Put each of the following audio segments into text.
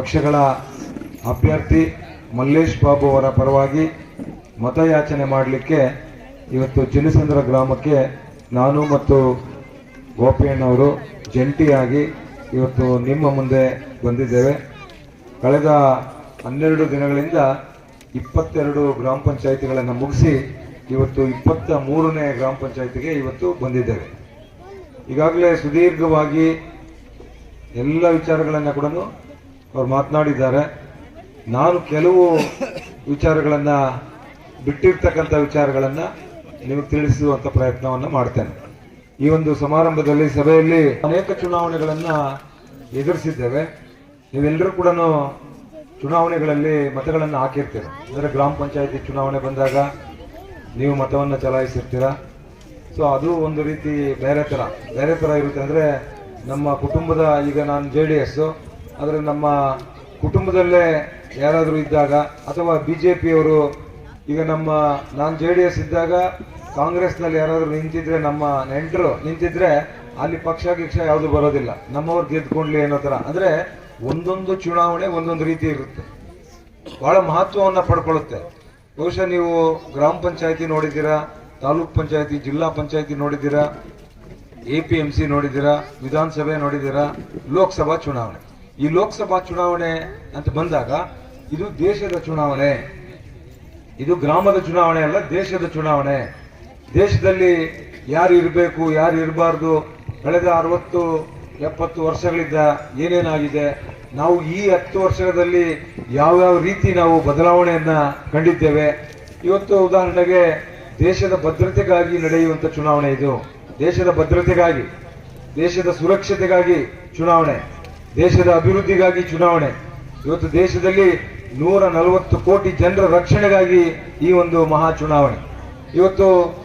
ಪಕ್ಷಗಳ ಅಭ್ಯರ್ಥಿ ಮಲ್ಲೇಶ್ ಬಾಬು ಅವರ ಪರವಾಗಿ ಮತಯಾಚನೆ ಮಾಡಲಿಕ್ಕೆ ಇವತ್ತು ಚಿನ್ನಸಂದ್ರ ಗ್ರಾಮಕ್ಕೆ ನಾನು ಮತ್ತು ಗೋಪಿಯಣ್ಣವರು ಜಂಟಿಯಾಗಿ ಇವತ್ತು ನಿಮ್ಮ ಮುಂದೆ ಬಂದಿದ್ದೇವೆ. ಕಳೆದ ಹನ್ನೆರಡು ದಿನಗಳಿಂದ ಇಪ್ಪತ್ತೆರಡು ಗ್ರಾಮ ಪಂಚಾಯಿತಿಗಳನ್ನು ಮುಗಿಸಿ ಇವತ್ತು ಇಪ್ಪತ್ತ ಮೂರನೇ ಗ್ರಾಮ ಪಂಚಾಯಿತಿಗೆ ಇವತ್ತು ಬಂದಿದ್ದೇವೆ. ಈಗಾಗಲೇ ಸುದೀರ್ಘವಾಗಿ ಎಲ್ಲ ವಿಚಾರಗಳನ್ನು ಕೂಡ ಅವ್ರು ಮಾತನಾಡಿದ್ದಾರೆ. ನಾನು ಕೆಲವು ವಿಚಾರಗಳನ್ನು ಬಿಟ್ಟಿರ್ತಕ್ಕಂಥ ವಿಚಾರಗಳನ್ನು ನಿಮಗೆ ತಿಳಿಸುವಂಥ ಪ್ರಯತ್ನವನ್ನು ಮಾಡ್ತೇನೆ. ಈ ಒಂದು ಸಮಾರಂಭದಲ್ಲಿ ಸಭೆಯಲ್ಲಿ ಅನೇಕ ಚುನಾವಣೆಗಳನ್ನು ಎದುರಿಸಿದ್ದೇವೆ. ನೀವೆಲ್ಲರೂ ಕೂಡ ಚುನಾವಣೆಗಳಲ್ಲಿ ಮತಗಳನ್ನು ಹಾಕಿರ್ತೀರ. ಅಂದರೆ ಗ್ರಾಮ ಪಂಚಾಯತಿ ಚುನಾವಣೆ ಬಂದಾಗ ನೀವು ಮತವನ್ನು ಚಲಾಯಿಸಿರ್ತೀರ. ಸೊ ಅದು ಒಂದು ರೀತಿ ಬೇರೆ ಥರ ಬೇರೆ ಥರ ಇರುತ್ತೆ. ಅಂದರೆ ನಮ್ಮ ಕುಟುಂಬದ ಈಗ ನಾನು ಜೆ ಡಿ ಎಸ್ಸು ಆದರೆ ನಮ್ಮ ಕುಟುಂಬದಲ್ಲೇ ಯಾರಾದರೂ ಇದ್ದಾಗ ಅಥವಾ ಬಿ ಜೆ ಪಿಯವರು ಈಗ ನಮ್ಮ, ನಾನು ಜೆ ಡಿ ಎಸ್ ಇದ್ದಾಗ ಕಾಂಗ್ರೆಸ್ನಲ್ಲಿ ಯಾರಾದರೂ ನಿಂತಿದ್ರೆ ನಮ್ಮ ನೆಂಟರು ನಿಂತಿದ್ರೆ ಅಲ್ಲಿ ಪಕ್ಷ ಗಿಕ್ಷ ಯಾವುದು ಬರೋದಿಲ್ಲ. ನಮ್ಮವ್ರು ಗೆದ್ಕೊಂಡ್ಲಿ ಅನ್ನೋ ಥರ. ಅಂದರೆ ಒಂದೊಂದು ಚುನಾವಣೆ ಒಂದೊಂದು ರೀತಿ ಇರುತ್ತೆ. ಬಹಳ ಮಹತ್ವವನ್ನು ಪಡ್ಕೊಳ್ಳುತ್ತೆ. ಬಹುಶಃ ನೀವು ಗ್ರಾಮ ಪಂಚಾಯತಿ ನೋಡಿದ್ದೀರಾ, ತಾಲೂಕ್ ಪಂಚಾಯತಿ, ಜಿಲ್ಲಾ ಪಂಚಾಯತಿ ನೋಡಿದ್ದೀರಾ, ಎ ಪಿ ಎಂ ಸಿ ನೋಡಿದ್ದೀರಾ, ವಿಧಾನಸಭೆ ನೋಡಿದ್ದೀರಾ, ಲೋಕಸಭಾ ಚುನಾವಣೆ. ಈ ಲೋಕಸಭಾ ಚುನಾವಣೆ ಅಂತ ಬಂದಾಗ ಇದು ದೇಶದ ಚುನಾವಣೆ. ಇದು ಗ್ರಾಮದ ಚುನಾವಣೆ ಅಲ್ಲ, ದೇಶದ ಚುನಾವಣೆ. ದೇಶದಲ್ಲಿ ಯಾರು ಇರಬೇಕು, ಯಾರು ಇರಬಾರ್ದು, ಕಳೆದ ಅರವತ್ತು, ಎಪ್ಪತ್ತು ವರ್ಷಗಳಿಂದ ಏನೇನಾಗಿದೆ, ನಾವು ಈ ಹತ್ತು ವರ್ಷದಲ್ಲಿ ಯಾವ್ಯಾವ ರೀತಿ ನಾವು ಬದಲಾವಣೆಯನ್ನ ಕಂಡಿದ್ದೇವೆ. ಇವತ್ತು ಉದಾಹರಣೆಗೆ ದೇಶದ ಭದ್ರತೆಗಾಗಿ ನಡೆಯುವಂತ ಚುನಾವಣೆ ಇದು. ದೇಶದ ಭದ್ರತೆಗಾಗಿ, ದೇಶದ ಸುರಕ್ಷತೆಗಾಗಿ ಚುನಾವಣೆ. ದೇಶದ ಅಭಿವೃದ್ಧಿಗಾಗಿ ಚುನಾವಣೆ. ಇವತ್ತು ದೇಶದಲ್ಲಿ ನೂರ ನಲವತ್ತು ಕೋಟಿ ಜನರ ರಕ್ಷಣೆಗಾಗಿ ಈ ಒಂದು ಮಹಾ ಚುನಾವಣೆ. ಇವತ್ತು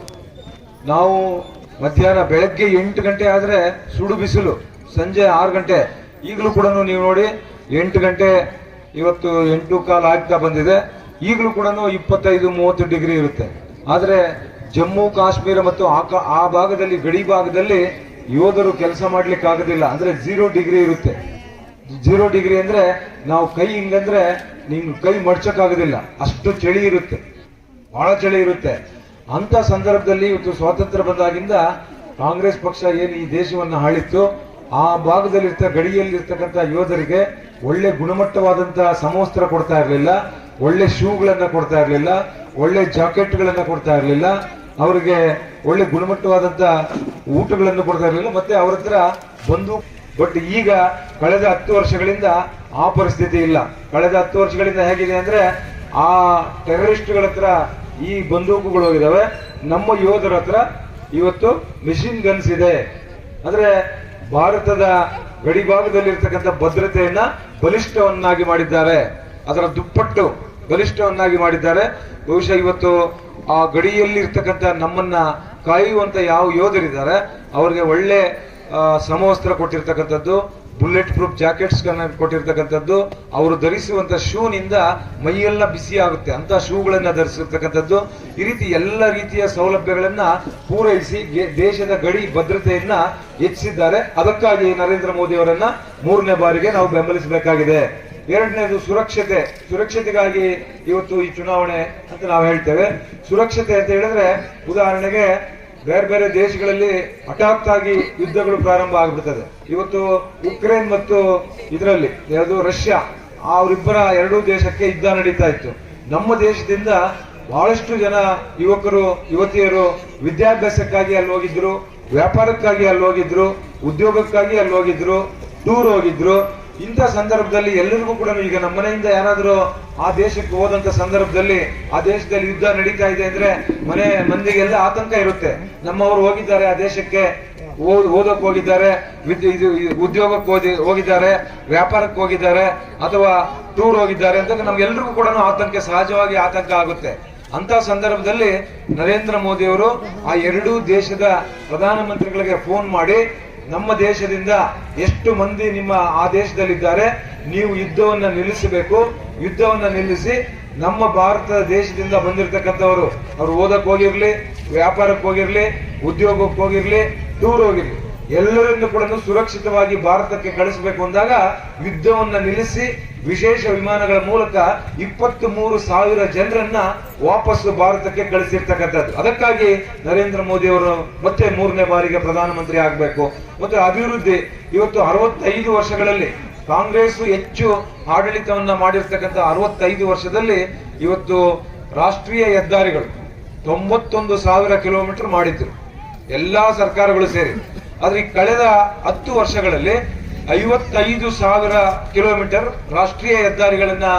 ನಾವು ಮಧ್ಯಾಹ್ನ ಬೆಳಗ್ಗೆ ಎಂಟು ಗಂಟೆ ಆದರೆ ಸುಡು ಬಿಸಿಲು, ಸಂಜೆ ಆರು ಗಂಟೆ. ಈಗಲೂ ಕೂಡ ನೀವು ನೋಡಿ, ಎಂಟು ಗಂಟೆ ಇವತ್ತು ಎಂಟು ಕಾಲ ಆಗ್ತಾ ಬಂದಿದೆ. ಈಗಲೂ ಕೂಡ ಇಪ್ಪತ್ತೈದು, ಮೂವತ್ತು ಡಿಗ್ರಿ ಇರುತ್ತೆ. ಆದರೆ ಜಮ್ಮು, ಕಾಶ್ಮೀರ ಮತ್ತು ಆ ಕಾ- ಆ ಭಾಗದಲ್ಲಿ, ಗಡಿ ಭಾಗದಲ್ಲಿ ಯೋಧರು ಕೆಲಸ ಮಾಡಲಿಕ್ಕಾಗೋದಿಲ್ಲ. ಅಂದ್ರೆ ಜೀರೋ ಡಿಗ್ರಿ ಇರುತ್ತೆ. ಜೀರೋ ಡಿಗ್ರಿ ಅಂದ್ರೆ ನಾವು ಕೈ ಹಿಂಗಂದ್ರೆ ನಿಮ್ಗೆ ಕೈ ಮಡ್ಚಕ್ಕಾಗೋದಿಲ್ಲ. ಅಷ್ಟು ಚಳಿ ಇರುತ್ತೆ. ಬಹಳ ಚಳಿ ಇರುತ್ತೆ. ಅಂತ ಸಂದರ್ಭದಲ್ಲಿ ಇವತ್ತು ಸ್ವಾತಂತ್ರ್ಯ ಬಂದಾಗಿಂದ ಕಾಂಗ್ರೆಸ್ ಪಕ್ಷ ಏನು ಈ ದೇಶವನ್ನು ಆಳಿತ್ತು, ಆ ಭಾಗದಲ್ಲಿ ಇರ್ತ ಗಡಿಯಲ್ಲಿರ್ತಕ್ಕಂಥ ಯೋಧರಿಗೆ ಒಳ್ಳೆ ಗುಣಮಟ್ಟವಾದಂತಹ ಸಮವಸ್ತ್ರ ಕೊಡ್ತಾ ಇರಲಿಲ್ಲ, ಒಳ್ಳೆ ಶೂಗಳನ್ನ ಕೊಡ್ತಾ ಇರಲಿಲ್ಲ, ಒಳ್ಳೆ ಜಾಕೆಟ್ಗಳನ್ನ ಕೊಡ್ತಾ ಇರಲಿಲ್ಲ, ಅವರಿಗೆ ಒಳ್ಳೆ ಗುಣಮಟ್ಟವಾದಂತ ಊಟಗಳನ್ನು ಕೊಡ್ತಾ ಇರಲಿಲ್ಲ, ಮತ್ತೆ ಅವರ ಹತ್ರ ಬಂದು ಬಟ್ ಈಗ ಕಳೆದ ಹತ್ತು ವರ್ಷಗಳಿಂದ ಆ ಪರಿಸ್ಥಿತಿ ಇಲ್ಲ. ಕಳೆದ ಹತ್ತು ವರ್ಷಗಳಿಂದ ಹೇಗಿದೆ ಅಂದ್ರೆ ಆ ಟೆರರಿಸ್ಟ್ಗಳ ಹತ್ರ ಈ ಬಂದೂಕುಗಳು ಹೋಗಿದಾವೆ. ನಮ್ಮ ಯೋಧರ ಹತ್ರ ಇವತ್ತು ಮಿಷಿನ್ ಗನ್ಸ್ ಇದೆ. ಅಂದ್ರೆ ಭಾರತದ ಗಡಿ ಭಾಗದಲ್ಲಿರ್ತಕ್ಕಂಥ ಭದ್ರತೆಯನ್ನ ಬಲಿಷ್ಠವನ್ನಾಗಿ ಮಾಡಿದ್ದಾರೆ. ಅದರ ದುಪ್ಪಟ್ಟು ಬಲಿಷ್ಠವನ್ನಾಗಿ ಮಾಡಿದ್ದಾರೆ. ಬಹುಶಃ ಇವತ್ತು ಆ ಗಡಿಯಲ್ಲಿ ಇರ್ತಕ್ಕಂಥ ನಮ್ಮನ್ನ ಕಾಯುವಂತ ಯಾವ ಯೋಧರಿದ್ದಾರೆ, ಅವರಿಗೆ ಒಳ್ಳೆ ಸಮವಸ್ತ್ರ ಕೊಟ್ಟಿರ್ತಕ್ಕಂಥದ್ದು ಬುಲೆಟ್ ಪ್ರೂಫ್ ಜಾಕೆಟ್ಸ್ ಕೊಟ್ಟಿರ್ತಕ್ಕಂಥದ್ದು, ಅವರು ಧರಿಸುವಂಥ ಶೂನಿಂದ ಮೈಯೆಲ್ಲ ಬಿಸಿ ಆಗುತ್ತೆ. ಅಂತ ಶೂಗಳನ್ನು ಧರಿಸಿರ್ತಕ್ಕಂಥದ್ದು, ಈ ರೀತಿ ಎಲ್ಲ ರೀತಿಯ ಸೌಲಭ್ಯಗಳನ್ನು ಪೂರೈಸಿ ದೇಶದ ಗಡಿ ಭದ್ರತೆಯನ್ನ ಹೆಚ್ಚಿಸಿದ್ದಾರೆ. ಅದಕ್ಕಾಗಿ ನರೇಂದ್ರ ಮೋದಿ ಅವರನ್ನ ಮೂರನೇ ಬಾರಿಗೆ ನಾವು ಬೆಂಬಲಿಸಬೇಕಾಗಿದೆ. ಎರಡನೇದು ಸುರಕ್ಷತೆ. ಸುರಕ್ಷತೆಗಾಗಿ ಇವತ್ತು ಈ ಚುನಾವಣೆ ಅಂತ ನಾವು ಹೇಳ್ತೇವೆ. ಸುರಕ್ಷತೆ ಅಂತ ಹೇಳಿದ್ರೆ, ಉದಾಹರಣೆಗೆ ಬೇರೆ ಬೇರೆ ದೇಶಗಳಲ್ಲಿ ಹಠಾತ್ ಆಗಿ ಯುದ್ಧಗಳು ಪ್ರಾರಂಭ ಆಗ್ಬಿಡ್ತದೆ. ಇವತ್ತು ಉಕ್ರೇನ್ ಮತ್ತು ಇದರಲ್ಲಿ, ಯಾವುದು ರಷ್ಯಾ, ಅವರಿಬ್ಬರ ಎರಡೂ ದೇಶಕ್ಕೆ ಯುದ್ಧ ನಡೀತಾ ಇತ್ತು. ನಮ್ಮ ದೇಶದಿಂದ ಬಹಳಷ್ಟು ಜನ ಯುವಕರು, ಯುವತಿಯರು ವಿದ್ಯಾಭ್ಯಾಸಕ್ಕಾಗಿ ಅಲ್ಲಿ ಹೋಗಿದ್ರು, ವ್ಯಾಪಾರಕ್ಕಾಗಿ ಅಲ್ಲಿ ಹೋಗಿದ್ರು, ಉದ್ಯೋಗಕ್ಕಾಗಿ ಅಲ್ಲಿ ಹೋಗಿದ್ರು ಟೂರ್ ಹೋಗಿದ್ರು. ಇಂಥ ಸಂದರ್ಭದಲ್ಲಿ ಎಲ್ಲರಿಗೂ ಕೂಡ ಈಗ ನಮ್ಮ ಮನೆಯಿಂದ ಯಾರಾದರೂ ಆ ದೇಶಕ್ಕೆ ಹೋದಂತ ಸಂದರ್ಭದಲ್ಲಿ ಆ ದೇಶದಲ್ಲಿ ಯುದ್ಧ ನಡೀತಾ ಇದೆ ಅಂದ್ರೆ ಮನೆ ಮಂದಿಗೆಲ್ಲ ಆತಂಕ ಇರುತ್ತೆ. ನಮ್ಮವರು ಹೋಗಿದ್ದಾರೆ ಆ ದೇಶಕ್ಕೆ ಓದ್- ಓದಕ್ ಹೋಗಿದ್ದಾರೆ ಇದು ಉದ್ಯೋಗಕ್ಕೆ ಹೋಗಿ, ಹೋಗಿದ್ದಾರೆ, ವ್ಯಾಪಾರಕ್ಕೆ ಹೋಗಿದ್ದಾರೆ, ಅಥವಾ ಟೂರ್ ಹೋಗಿದ್ದಾರೆ ಅಂತ ನಮ್ಗೆಲ್ರಿಗೂ ಕೂಡ ಆತಂಕ, ಸಹಜವಾಗಿ ಆತಂಕ ಆಗುತ್ತೆ. ಅಂತ ಸಂದರ್ಭದಲ್ಲಿ ನರೇಂದ್ರ ಮೋದಿ ಅವರು ಆ ಎರಡೂ ದೇಶದ ಪ್ರಧಾನಮಂತ್ರಿಗಳಿಗೆ ಫೋನ್ ಮಾಡಿ ನಮ್ಮ ದೇಶದಿಂದ ಎಷ್ಟು ಮಂದಿ ನಿಮ್ಮ ಆ ದೇಶದಲ್ಲಿದ್ದಾರೆ, ನೀವು ಯುದ್ಧವನ್ನ ನಿಲ್ಲಿಸಬೇಕು. ಯುದ್ಧವನ್ನ ನಿಲ್ಲಿಸಿ ನಮ್ಮ ಭಾರತ ದೇಶದಿಂದ ಬಂದಿರತಕ್ಕಂಥವರು. ಅವ್ರು ಓದಕ್ಕೆ ಹೋಗಿರ್ಲಿ, ವ್ಯಾಪಾರಕ್ಕೆ ಹೋಗಿರ್ಲಿ, ಉದ್ಯೋಗಕ್ಕೆ ಹೋಗಿರ್ಲಿ ಟೂರ್ ಹೋಗಿರ್ಲಿ. ಎಲ್ಲರನ್ನು ಕೂಡ ಸುರಕ್ಷಿತವಾಗಿ ಭಾರತಕ್ಕೆ ಕಳಿಸಬೇಕು ಅಂದಾಗ ಯುದ್ಧವನ್ನು ನಿಲ್ಲಿಸಿ ವಿಶೇಷ ವಿಮಾನಗಳ ಮೂಲಕ ಇಪ್ಪತ್ತು ಮೂರು ಸಾವಿರ ಜನರನ್ನ ವಾಪಸ್ಸು ಭಾರತಕ್ಕೆ ಕಳಿಸಿರ್ತಕ್ಕಂಥದ್ದು. ಅದಕ್ಕಾಗಿ ನರೇಂದ್ರ ಮೋದಿ ಅವರು ಮತ್ತೆ ಮೂರನೇ ಬಾರಿಗೆ ಪ್ರಧಾನಮಂತ್ರಿ ಆಗಬೇಕು. ಮತ್ತೆ ಅಭಿವೃದ್ಧಿ, ಇವತ್ತು ಅರವತ್ತೈದು ವರ್ಷಗಳಲ್ಲಿ ಕಾಂಗ್ರೆಸ್ ಹೆಚ್ಚು ಆಡಳಿತವನ್ನ ಮಾಡಿರ್ತಕ್ಕಂಥ ಅರವತ್ತೈದು ವರ್ಷದಲ್ಲಿ ಇವತ್ತು ರಾಷ್ಟ್ರೀಯ ಹೆದ್ದಾರಿಗಳು ತೊಂಬತ್ತೊಂದು ಸಾವಿರ ಕಿಲೋಮೀಟರ್ ಮಾಡಿದ್ರು. ಎಲ್ಲಾ ಸರ್ಕಾರಗಳು ಸೇರಿ. ಆದ್ರೆ ಕಳೆದ ಹತ್ತು ವರ್ಷಗಳಲ್ಲಿ ಐವತ್ತೈದು ಸಾವಿರ ಕಿಲೋಮೀಟರ್ ರಾಷ್ಟ್ರೀಯ ಹೆದ್ದಾರಿಗಳನ್ನ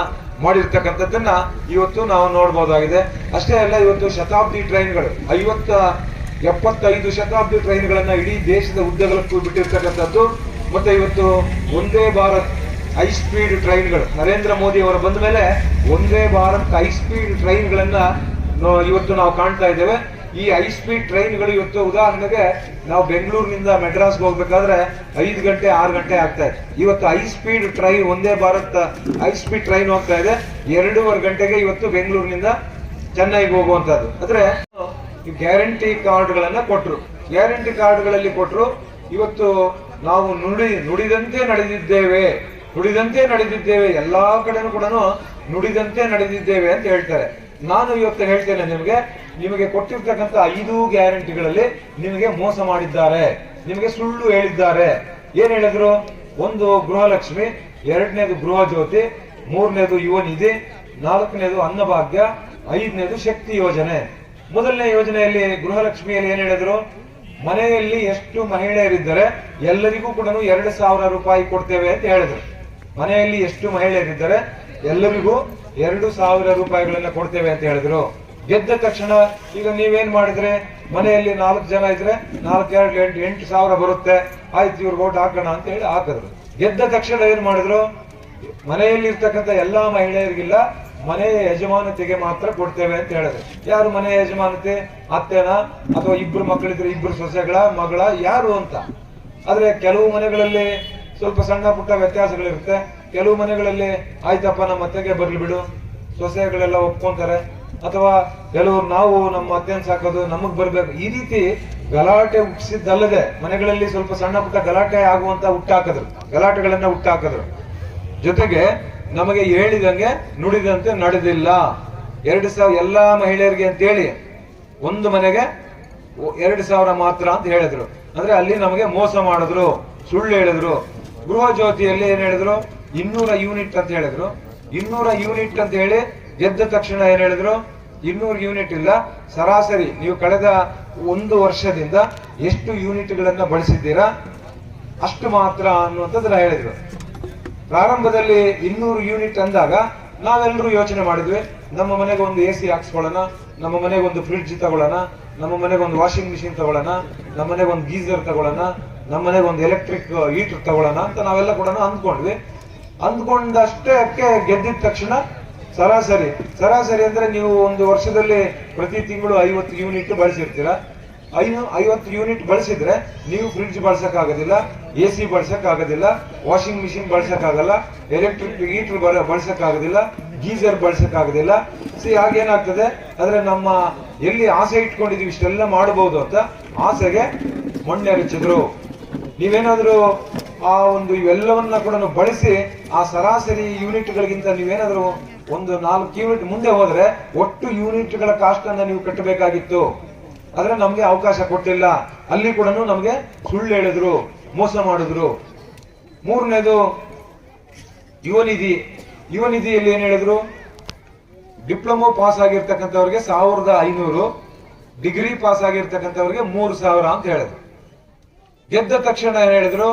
ಮಾಡಿರ್ತಕ್ಕಂಥದ್ದನ್ನ ಇವತ್ತು ನಾವು ನೋಡಬಹುದಾಗಿದೆ ಅಷ್ಟೇ ಅಲ್ಲ, ಇವತ್ತು ಶತಾಬ್ದಿ ಟ್ರೈನ್ಗಳು, ಐವತ್ತ, ಎಪ್ಪತ್ತೈದು ಶತಾಬ್ದಿ ಟ್ರೈನ್ಗಳನ್ನ ಇಡೀ ದೇಶದ ಉದ್ದಗಲಕ್ಕೂ ಬಿಟ್ಟಿರ್ತಕ್ಕಂಥದ್ದು. ಮತ್ತೆ ಇವತ್ತು ಒಂದೇ ಭಾರತ್ ಹೈ ಸ್ಪೀಡ್ ಟ್ರೈನ್ಗಳು ನರೇಂದ್ರ ಮೋದಿ ಅವರು ಬಂದ ಮೇಲೆ ಒಂದೇ ಭಾರತ್ ಹೈ ಸ್ಪೀಡ್ ಟ್ರೈನ್ಗಳನ್ನ ಇವತ್ತು ನಾವು ಕಾಣ್ತಾ ಇದ್ದೇವೆ. ಈ ಹೈ ಸ್ಪೀಡ್ ಟ್ರೈನ್ಗಳು ಇವತ್ತು ಉದಾಹರಣೆಗೆ ನಾವು ಬೆಂಗಳೂರಿನಿಂದ ಮೆಡ್ರಾಸ್ಗೆ ಹೋಗ್ಬೇಕಾದ್ರೆ ಐದು ಗಂಟೆ, ಆರು ಗಂಟೆ ಆಗ್ತಾ ಇದೆ. ಇವತ್ತು ಹೈ ಸ್ಪೀಡ್ ಟ್ರೈನ್ ಒಂದೇ ಭಾರತ ಹೈ ಸ್ಪೀಡ್ ಟ್ರೈನ್ ಹೋಗ್ತಾ ಇದೆ. ಎರಡೂವರೆ ಗಂಟೆಗೆ ಇವತ್ತು ಬೆಂಗಳೂರಿನಿಂದ ಚೆನ್ನೈಗೆ ಹೋಗುವಂತದ್ದು ಅಂದ್ರೆ ಗ್ಯಾರಂಟಿ ಕಾರ್ಡ್ಗಳನ್ನ ಕೊಟ್ಟರು ಗ್ಯಾರಂಟಿ ಕಾರ್ಡ್ಗಳಲ್ಲಿ ಕೊಟ್ಟರು ಇವತ್ತು ನಾವು ನುಡಿ, ನುಡಿದಂತೆ ನಡೆದಿದ್ದೇವೆ. ನುಡಿದಂತೆ ನಡೆದಿದ್ದೇವೆ. ಎಲ್ಲಾ ಕಡೆನೂ ಕೂಡ ನುಡಿದಂತೆ ನಡೆದಿದ್ದೇವೆ ಅಂತ ಹೇಳ್ತಾರೆ. ನಾನು ಇವತ್ತು ಹೇಳ್ತೇನೆ ನಿಮಗೆ ನಿಮಗೆ ಕೊಟ್ಟಿರ್ತಕ್ಕಂಥ ಐದು ಗ್ಯಾರಂಟಿಗಳಲ್ಲಿ ನಿಮಗೆ ಮೋಸ ಮಾಡಿದ್ದಾರೆ. ನಿಮಗೆ ಸುಳ್ಳು ಹೇಳಿದ್ದಾರೆ. ಏನ್ ಹೇಳಿದ್ರು? ಒಂದು ಗೃಹಲಕ್ಷ್ಮಿ, ಎರಡನೇದು ಗೃಹ ಜ್ಯೋತಿ ಮೂರನೇದು ಯುವ ನಿಧಿ ನಾಲ್ಕನೇದು ಅನ್ನಭಾಗ್ಯ, ಐದನೇದು ಶಕ್ತಿ ಯೋಜನೆ. ಮೊದಲನೇ ಯೋಜನೆಯಲ್ಲಿ ಗೃಹಲಕ್ಷ್ಮಿಯಲ್ಲಿ ಏನ್ ಹೇಳಿದ್ರು? ಮನೆಯಲ್ಲಿ ಎಷ್ಟು ಮಹಿಳೆಯರಿದ್ದರೆ ಎಲ್ಲರಿಗೂ ಕೂಡ ಎರಡು ಸಾವಿರ ರೂಪಾಯಿ ಕೊಡ್ತೇವೆ ಅಂತ ಹೇಳಿದ್ರು. ಮನೆಯಲ್ಲಿ ಎಷ್ಟು ಮಹಿಳೆಯರಿದ್ದರೆ ಎಲ್ಲರಿಗೂ ಎರಡು ಸಾವಿರ ರೂಪಾಯಿಗಳನ್ನ ಕೊಡ್ತೇವೆ ಅಂತ ಹೇಳಿದ್ರು. ಗೆದ್ದ ತಕ್ಷಣ ಈಗ ನೀವೇನ್ ಮಾಡಿದ್ರೆ? ಮನೆಯಲ್ಲಿ ನಾಲ್ಕು ಜನ ಇದ್ರೆ ನಾಲ್ಕು, ಎರಡು, ಎಂಟು ಎಂಟು ಸಾವಿರ ಬರುತ್ತೆ. ಆಯ್ತು, ಇವ್ರಿಗೆ ಓಟ್ ಹಾಕೋಣ ಅಂತ ಹೇಳಿ ಹಾಕಿದ್ರು. ಗೆದ್ದ ತಕ್ಷಣ ಏನ್ ಮಾಡಿದ್ರು? ಮನೆಯಲ್ಲಿ ಇರ್ತಕ್ಕಂಥ ಎಲ್ಲಾ ಮಹಿಳೆಯರಿಗಿಲ್ಲ, ಮನೆಯ ಯಜಮಾನತೆಗೆ ಮಾತ್ರ ಕೊಡ್ತೇವೆ ಅಂತ ಹೇಳಿದ್ರು. ಯಾರು ಮನೆಯ ಯಜಮಾನತೆ? ಅತ್ತೆನ? ಅಥವಾ ಇಬ್ರು ಮಕ್ಕಳಿದ್ರೆ ಇಬ್ರು ಸೊಸೆಗಳ, ಮಗಳ? ಯಾರು ಅಂತ. ಆದ್ರೆ ಕೆಲವು ಮನೆಗಳಲ್ಲಿ ಸ್ವಲ್ಪ ಸಣ್ಣ ಪುಟ್ಟ ವ್ಯತ್ಯಾಸಗಳಿರುತ್ತೆ. ಕೆಲವು ಮನೆಗಳಲ್ಲಿ, ಆಯ್ತಪ್ಪ, ನಮ್ಮ ಅತ್ತೆಗೆ ಬರ್ಲಿ ಬಿಡು. ಸೊಸೆಗಳೆಲ್ಲ ಒಪ್ಕೊಂತಾರೆ. ಅಥವಾ ಕೆಲವರು ನಾವು ನಮ್ಮ ಅತ್ತೆನ್ ಸಾಕೋದು ನಮಗ್ ಬರ್ಬೇಕು. ಈ ರೀತಿ ಗಲಾಟೆ ಹುಟ್ಟಿಸಿದ್ದಲ್ಲದೆ ಮನೆಗಳಲ್ಲಿ ಸ್ವಲ್ಪ ಸಣ್ಣ ಪುಟ್ಟ ಗಲಾಟೆ ಆಗುವಂತ ಹುಟ್ಟಾಕಿದ್ರು. ಗಲಾಟೆಗಳನ್ನ ಹುಟ್ಟಾಕಿದ್ರು. ಜೊತೆಗೆ ನಮಗೆ ಹೇಳಿದಂಗೆ ನುಡಿದಂತೆ ನಡೆದಿಲ್ಲ. ಎರಡು ಸಾವಿರ ಎಲ್ಲಾ ಮಹಿಳೆಯರಿಗೆ ಅಂತೇಳಿ ಒಂದು ಮನೆಗೆ ಎರಡು ಸಾವಿರ ಮಾತ್ರ ಅಂತ ಹೇಳಿದ್ರು. ಅಂದ್ರೆ ಅಲ್ಲಿ ನಮಗೆ ಮೋಸ ಮಾಡಿದ್ರು, ಸುಳ್ಳು ಹೇಳಿದ್ರು. ಗೃಹ ಜ್ಯೋತಿಯಲ್ಲಿ ಏನ್ ಹೇಳಿದ್ರು? ಇನ್ನೂರ ಯೂನಿಟ್ ಅಂತ ಹೇಳಿದ್ರು. ಇನ್ನೂರ ಯೂನಿಟ್ ಅಂತ ಹೇಳಿ ಗೆದ್ದ ತಕ್ಷಣ ಏನ್ ಹೇಳಿದ್ರು? ಇನ್ನೂರು ಯೂನಿಟ್ ಇಲ್ಲ. ಸರಾಸರಿ, ನೀವು ಕಳೆದ ಒಂದು ವರ್ಷದಿಂದ ಎಷ್ಟು ಯೂನಿಟ್ಗಳನ್ನ ಬಳಸಿದ್ದೀರಾ? ಅಷ್ಟು ಮಾತ್ರ ಅನ್ನುವಂಥದ್ದನ್ನ ಹೇಳಿದ್ರು. ಪ್ರಾರಂಭದಲ್ಲಿ ಇನ್ನೂರು ಯೂನಿಟ್ ಅಂದಾಗ ನಾವೆಲ್ಲರೂ ಯೋಚನೆ ಮಾಡಿದ್ವಿ, ನಮ್ಮ ಮನೆಗೆ ಒಂದು ಎ ಸಿ ಹಾಕ್ಸ್ಕೊಳ್ಳೋಣ, ನಮ್ಮ ಮನೆಗೆ ಒಂದು ಫ್ರಿಡ್ಜ್ ತಗೊಳ್ಳೋಣ, ನಮ್ಮ ಮನೆಗೆ ಒಂದು ವಾಷಿಂಗ್ ಮಿಷಿನ್ ತಗೊಳ್ಳೋಣ, ನಮ್ಮ ಮನೆಗೆ ಒಂದು ಗೀಸರ್ ತಗೊಳ್ಳೋಣ, ನಮ್ಮ ಮನೆಗೆ ಒಂದು ಎಲೆಕ್ಟ್ರಿಕ್ ಹೀಟರ್ ತಗೊಳ್ಳೋಣ ಅಂತ ನಾವೆಲ್ಲ ಕೂಡ ಅಂದ್ಕೊಂಡ್ವಿ. ಅಂದ್ಕೊಂಡಷ್ಟೇ ಗೆದ್ದಿದ ತಕ್ಷಣ ಸರಾಸರಿ. ಸರಾಸರಿ ಅಂದ್ರೆ ನೀವು ಒಂದು ವರ್ಷದಲ್ಲಿ ಪ್ರತಿ ತಿಂಗಳು ಐವತ್ತು ಯೂನಿಟ್ ಬಳಸಿರ್ತೀರಾ. ಐನು ಐವತ್ತು ಯೂನಿಟ್ ಬಳಸಿದ್ರೆ ನೀವು ಫ್ರಿಡ್ಜ್ ಬಳಸೋಕ್ಕಾಗೋದಿಲ್ಲ ಎ ಸಿ ಬಳಸೋಕ್ಕಾಗೋದಿಲ್ಲ, ವಾಷಿಂಗ್ ಮಿಷಿನ್ ಬಳಸಕ್ ಆಗಲ್ಲ ಎಲೆಕ್ಟ್ರಿಕ್ ಹೀಟರ್ ಬಳಸಕ್ ಬಳಸೋಕ್ಕಾಗೋದಿಲ್ಲ, ಗೀಸರ್ ಬಳಸೋಕ್ಕಾಗೋದಿಲ್ಲ. ಸಿ, ಹಾಗೇನಾಗ್ತದೆ? ಆದರೆ ನಮ್ಮ ಎಲ್ಲಿ ಆಸೆ ಇಟ್ಕೊಂಡಿದೀವಿ ಇಷ್ಟೆಲ್ಲ ಮಾಡಬಹುದು ಅಂತ ಆಸೆಗೆ ಮೊಣ್ಣೆ ಹಚ್ಚಿದ್ರು. ನೀವೇನಾದರೂ ಆ ಒಂದು ಇವೆಲ್ಲವನ್ನ ಕೂಡ ಬಳಸಿ ಆ ಸರಾಸರಿ ಯೂನಿಟ್ಗಳಿಗಿಂತ ನೀವೇನಾದ್ರೂ ಒಂದು ನಾಲ್ಕು ಯೂನಿಟ್ ಮುಂದೆ ಹೋದ್ರೆ ಒಟ್ಟು ಯೂನಿಟ್ಗಳ ಕಾಸ್ಟ್ ಅನ್ನ ನೀವು ಕಟ್ಟಬೇಕಾಗಿತ್ತು. ಆದ್ರೆ ನಮ್ಗೆ ಅವಕಾಶ ಕೊಟ್ಟಿಲ್ಲ. ಅಲ್ಲಿ ಕೂಡ ನಮ್ಗೆ ಸುಳ್ಳು ಹೇಳಿದ್ರು, ಮೋಸ ಮಾಡಿದ್ರು. ಮೂರನೇದು, ಯುವನಿಧಿ. ಯುವನಿಧಿಯಲ್ಲಿ ಯುವ ನಿಧಿಯಲ್ಲಿ ಏನ್ ಹೇಳಿದ್ರು? ಡಿಪ್ಲೊಮೊ ಪಾಸ್ ಆಗಿರ್ತಕ್ಕಂಥವ್ರಿಗೆ ಸಾವಿರದ ಐನೂರು, ಡಿಗ್ರಿ ಪಾಸ್ ಆಗಿರ್ತಕ್ಕಂಥವ್ರಿಗೆ ಮೂರು ಸಾವಿರ ಅಂತ ಹೇಳಿದ್ರು. ಗೆದ್ದ ತಕ್ಷಣ ಏನ್ ಹೇಳಿದ್ರು?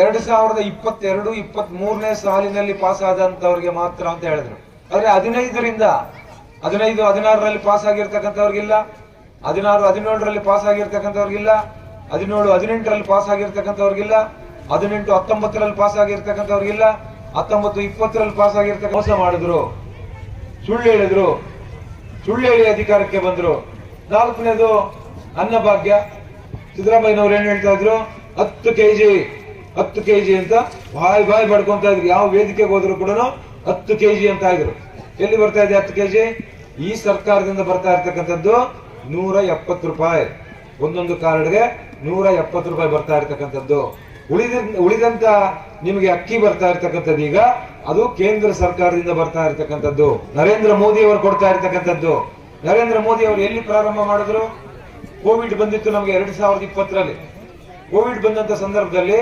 ಎರಡು ಸಾವಿರದ ಇಪ್ಪತ್ತೆರಡು ಇಪ್ಪತ್ತ್ ಮೂರನೇ ಸಾಲಿನಲ್ಲಿ ಪಾಸ್ ಆದಂತವ್ರಿಗೆ ಮಾತ್ರ ಅಂತ ಹೇಳಿದ್ರು. ಆದ್ರೆ ಹದಿನೈದರಿಂದ, ಹದಿನೈದು, ಹದಿನಾರರಲ್ಲಿ ಪಾಸ್ ಆಗಿರ್ತಕ್ಕಂಥವ್ರಿಗಿಲ್ಲ ಹದಿನಾರು, ಹದಿನೇಳರಲ್ಲಿ ಪಾಸ್ ಆಗಿರ್ತಕ್ಕಂಥವ್ರಿಗಿಲ್ಲ ಹದಿನೇಳು, ಹದಿನೆಂಟರಲ್ಲಿ ಪಾಸ್ ಆಗಿರ್ತಕ್ಕಂಥವ್ರಿಗಿಲ್ಲ ಹದಿನೆಂಟು, ಹತ್ತೊಂಬತ್ತರಲ್ಲಿ ಪಾಸ್ ಆಗಿರ್ತಕ್ಕಂಥವ್ರಿಗಿಲ್ಲ ಹತ್ತೊಂಬತ್ತು, ಇಪ್ಪತ್ತರಲ್ಲಿ ಪಾಸ್ ಆಗಿರ್ತಕ್ಕ ಮೋಸ ಮಾಡಿದ್ರು. ಸುಳ್ಳು ಹೇಳಿದ್ರು. ಸುಳ್ಳು ಹೇಳಿ ಅಧಿಕಾರಕ್ಕೆ ಬಂದ್ರು. ನಾಲ್ಕನೇದು ಅನ್ನಭಾಗ್ಯ ಸಿದ್ದರಾಮಯ್ಯನವ್ರು ಏನ್ ಹೇಳ್ತಾ ಇದ್ರು? ಹತ್ತು ಕೆಜಿ ಹತ್ತು ಕೆ ಜಿ ಅಂತ ಬಾಯ್ ಬಾಯ್ ಬಡ್ಕೊಂತ ಇದ್ರು. ಯಾವ ವೇದಿಕೆಗೆ ಹೋದ್ರು ಕೂಡ ಹತ್ತು ಕೆ ಜಿ ಅಂತ ಇದ್ರು. ಎಲ್ಲಿ ಬರ್ತಾ ಇದೆ ಹತ್ತು ಕೆಜಿ? ಈ ಸರ್ಕಾರದಿಂದ ಬರ್ತಾ ಇರ್ತಕ್ಕಂಥದ್ದು ನೂರ ಎಪ್ಪತ್ತು ರೂಪಾಯಿ. ಒಂದೊಂದು ಕಾರ್ಡ್ಗೆ ನೂರ ಎಪ್ಪತ್ತು ರೂಪಾಯಿ ಬರ್ತಾ ಇರ್ತಕ್ಕಂಥದ್ದು. ಉಳಿದ ಉಳಿದಂತ ನಿಮಗೆ ಅಕ್ಕಿ ಬರ್ತಾ ಇರ್ತಕ್ಕಂಥದ್ದು ಈಗ. ಅದು ಕೇಂದ್ರ ಸರ್ಕಾರದಿಂದ ಬರ್ತಾ ಇರ್ತಕ್ಕಂಥದ್ದು. ನರೇಂದ್ರ ಮೋದಿ ಅವರು ಕೊಡ್ತಾ ಇರ್ತಕ್ಕಂಥದ್ದು. ನರೇಂದ್ರ ಮೋದಿ ಅವರು ಎಲ್ಲಿ ಪ್ರಾರಂಭ ಮಾಡಿದ್ರು? ಕೋವಿಡ್ ಬಂದಿತ್ತು ನಮಗೆ ಎರಡ್ ಸಾವಿರದ ಇಪ್ಪತ್ತರಲ್ಲಿ. ಕೋವಿಡ್ ಬಂದಂತ ಸಂದರ್ಭದಲ್ಲಿ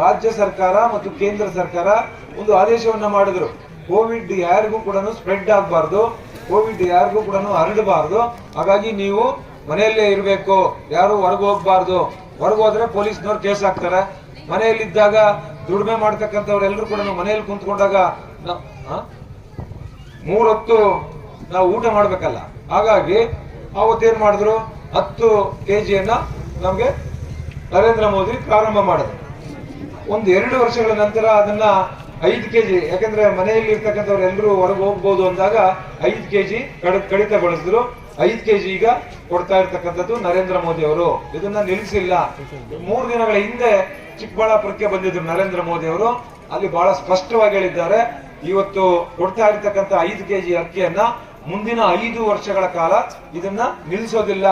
ರಾಜ್ಯ ಸರ್ಕಾರ ಮತ್ತು ಕೇಂದ್ರ ಸರ್ಕಾರ ಒಂದು ಆದೇಶವನ್ನ ಮಾಡಿದ್ರು. ಕೋವಿಡ್ ಯಾರಿಗೂ ಕೂಡ ಸ್ಪ್ರೆಡ್ ಆಗಬಾರ್ದು. ಕೋವಿಡ್ ಯಾರಿಗೂ ಕೂಡ ಹರಡಬಾರ್ದು. ಹಾಗಾಗಿ ನೀವು ಮನೆಯಲ್ಲೇ ಇರಬೇಕು. ಯಾರು ಹೊರಗೆ ಹೋಗ್ಬಾರ್ದು. ಹೊರಗೆ ಹೋದ್ರೆ ಪೊಲೀಸ್ನವ್ರು ಕೇಸ್ ಹಾಕ್ತಾರೆ. ಮನೆಯಲ್ಲಿದ್ದಾಗ ದುಡಿಮೆ ಮಾಡ್ತಕ್ಕಂಥವ್ರೆಲ್ಲರೂ ಕೂಡ ಮನೆಯಲ್ಲಿ ಕುಂತ್ಕೊಂಡಾಗ ಮೂರತ್ತು ನಾವು ಊಟ ಮಾಡ್ಬೇಕಲ್ಲ. ಹಾಗಾಗಿ ಅವತ್ತೇನ್ ಮಾಡಿದ್ರು? ಹತ್ತು ಕೆಜಿಯನ್ನ ನಮಗೆ ನರೇಂದ್ರ ಮೋದಿ ಪ್ರಾರಂಭ ಮಾಡಿದ್ರು. ಒಂದು ಎರಡು ವರ್ಷಗಳ ನಂತರ ಅದನ್ನ ಐದು ಕೆಜಿ, ಯಾಕಂದ್ರೆ ಮನೆಯಲ್ಲಿ ಇರ್ತಕ್ಕಂಥವ್ರು ಎಲ್ಲರೂ ಹೊರಗೆ ಹೋಗ್ಬೋದು ಅಂದಾಗ ಐದು ಕೆಜಿ ಕಡಿತಗೊಳಿಸಿದ್ರು. ಐದು ಕೆಜಿ ಈಗ ಕೊಡ್ತಾ ಇರ್ತಕ್ಕಂಥದ್ದು ನರೇಂದ್ರ ಮೋದಿ ಅವರು. ಇದನ್ನ ನಿಲ್ಲಿಸಿಲ್ಲ. ಮೂರು ದಿನಗಳ ಹಿಂದೆ ಚಿಕ್ಕಬಳ್ಳಾಪುರಕ್ಕೆ ಬಂದಿದ್ರು ನರೇಂದ್ರ ಮೋದಿ ಅವರು. ಅಲ್ಲಿ ಬಹಳ ಸ್ಪಷ್ಟವಾಗಿ ಹೇಳಿದ್ದಾರೆ. ಇವತ್ತು ಕೊಡ್ತಾ ಇರ್ತಕ್ಕಂಥ ಐದು ಕೆಜಿ ಅಕ್ಕಿಯನ್ನ ಮುಂದಿನ ಐದು ವರ್ಷಗಳ ಕಾಲ ಇದನ್ನ ನಿಲ್ಲಿಸೋದಿಲ್ಲ.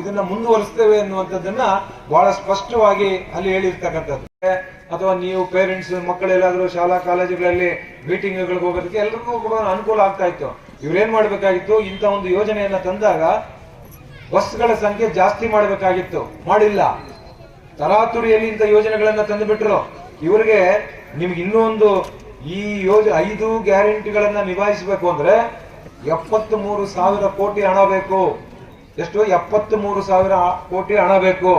ಇದನ್ನ ಮುಂದುವರಿಸ್ತೇವೆ ಎನ್ನುವಂಥದ್ದನ್ನ ಬಹಳ ಸ್ಪಷ್ಟವಾಗಿ ಅಲ್ಲಿ ಹೇಳಿರ್ತಕ್ಕಂಥದ್ದು. ಅಥವಾ ನೀವು ಪೇರೆಂಟ್ಸ್ ಮಕ್ಕಳೆಲ್ಲಾದ್ರೂ ಶಾಲಾ, ಕಾಲೇಜುಗಳಲ್ಲಿ ಮೀಟಿಂಗ್ಗಳಿಗೆ ಹೋಗೋದಕ್ಕೆ ಎಲ್ಲರಿಗೂ ಕೂಡ ಅನುಕೂಲ ಆಗ್ತಾ ಇತ್ತು. ಇವ್ರೇನ್ ಮಾಡ್ಬೇಕಾಗಿತ್ತು? ಇಂಥ ಒಂದು ಯೋಜನೆಯನ್ನ ತಂದಾಗ ಬಸ್ಗಳ ಸಂಖ್ಯೆ ಜಾಸ್ತಿ ಮಾಡಬೇಕಾಗಿತ್ತು. ಮಾಡಿಲ್ಲ. ತರಾತುರಿಯಲ್ಲಿ ಇಂಥ ಯೋಜನೆಗಳನ್ನ ತಂದು ಬಿಟ್ರು ಇವರಿಗೆ ನಿಮ್ಗೆ ಇನ್ನೊಂದು ಈ ಯೋಜ, ಐದು ಗ್ಯಾರಂಟಿಗಳನ್ನ ನಿಭಾಯಿಸಬೇಕು ಅಂದ್ರೆ ಎಪ್ಪತ್ತ್ ಮೂರು ಸಾವಿರ ಕೋಟಿ ಹಣ ಬೇಕು. ಎಷ್ಟು ಎಪ್ಪತ್ತ್ ಮೂರು ಸಾವಿರ ಕೋಟಿ ಹಣ ಬೇಕು.